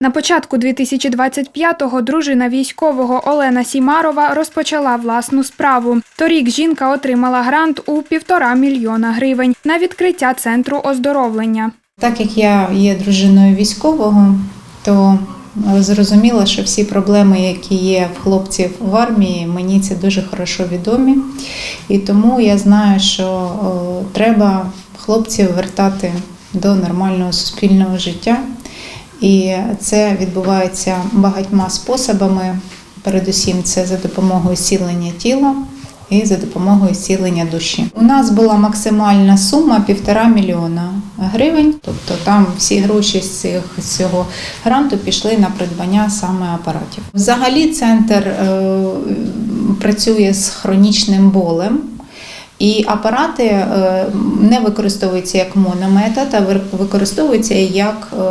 На початку 2025-го дружина військового Олена Сімарова розпочала власну справу. Торік жінка отримала грант у півтора мільйона гривень на відкриття центру оздоровлення. Так як я є дружиною військового, то зрозуміло, що всі проблеми, які є в хлопців в армії, мені це дуже хорошо відомі. І тому я знаю, що треба хлопців вертати до нормального суспільного життя. І це відбувається багатьма способами. Передусім, це за допомогою зцілення тіла і за допомогою зцілення душі. У нас була максимальна сума півтора мільйона гривень. Тобто там всі гроші з цих з цього гранту пішли на придбання саме апаратів. Взагалі, центр е, працює з хронічним болем. І апарати е, не використовуються як монометод, а використовуються як е,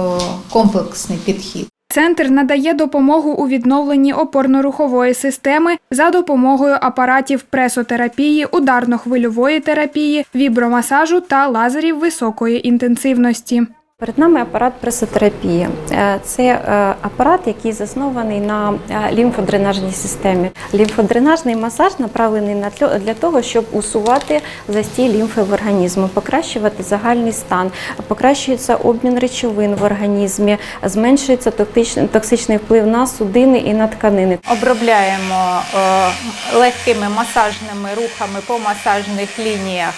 комплексний підхід. Центр надає допомогу у відновленні опорно-рухової системи за допомогою апаратів пресотерапії, ударно-хвильової терапії, вібромасажу та лазерів високої інтенсивності. Перед нами апарат пресотерапії. Е, Це е, апарат, який заснований на е, лімфодренажній системі. Лімфодренажний масаж направлений на для того, щоб усувати застій лімфи в організмі, покращувати загальний стан, покращується обмін речовин в організмі, зменшується токсичний- вплив на судини і на тканини. Обробляємо легкими масажними рухами по масажних лініях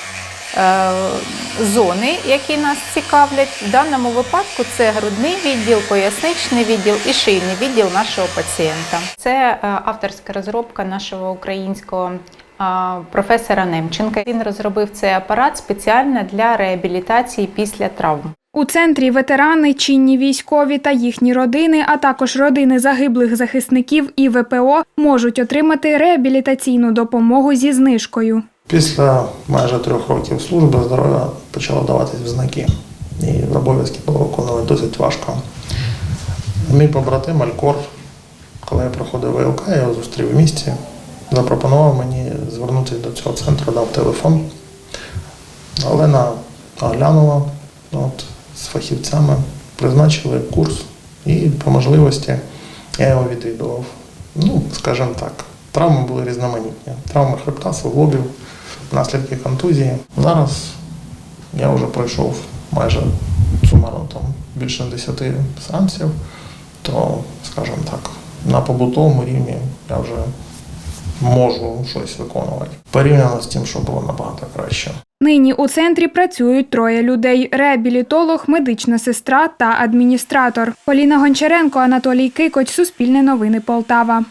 зони, які нас цікавлять. В даному випадку це грудний відділ, поясничний відділ і шийний відділ нашого пацієнта. Це е, авторська розробка нашого українського е, професора Немченка. Він розробив цей апарат спеціально для реабілітації після травм. У центрі ветерани, чинні військові та їхні родини, а також родини загиблих захисників і ВПО можуть отримати реабілітаційну допомогу зі знижкою. Після майже трьох років служби здоров'я почало даватись в знаки. І обов'язки було виконувати досить важко. Мій побратим Алькор, коли я проходив ВЛК, я його зустрів в місті, запропонував мені звернутися до цього центру, дав телефон. Олена оглянула от, з фахівцями, призначили курс і по можливості я його відвідував. Ну, скажімо так, травми були різноманітні. Травми хребта, суглобів, наслідки контузії. Зараз я вже пройшов майже сумарно там більше 10 сеансів, то, скажімо так, на побутовому рівні я вже можу щось виконувати. Порівняно з тим, що було набагато краще. Нині у центрі працюють троє людей: реабілітолог, медична сестра та адміністратор. Поліна Гончаренко, Анатолій Кикоч, Суспільне новини Полтава.